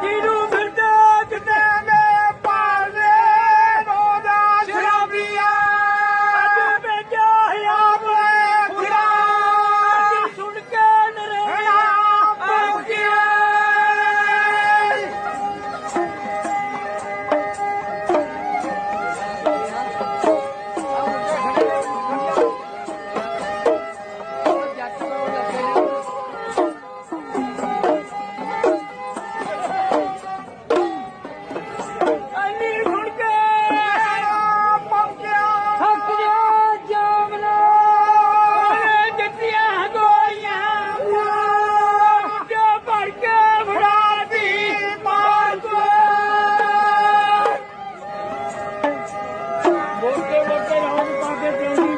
Dino! Thank you.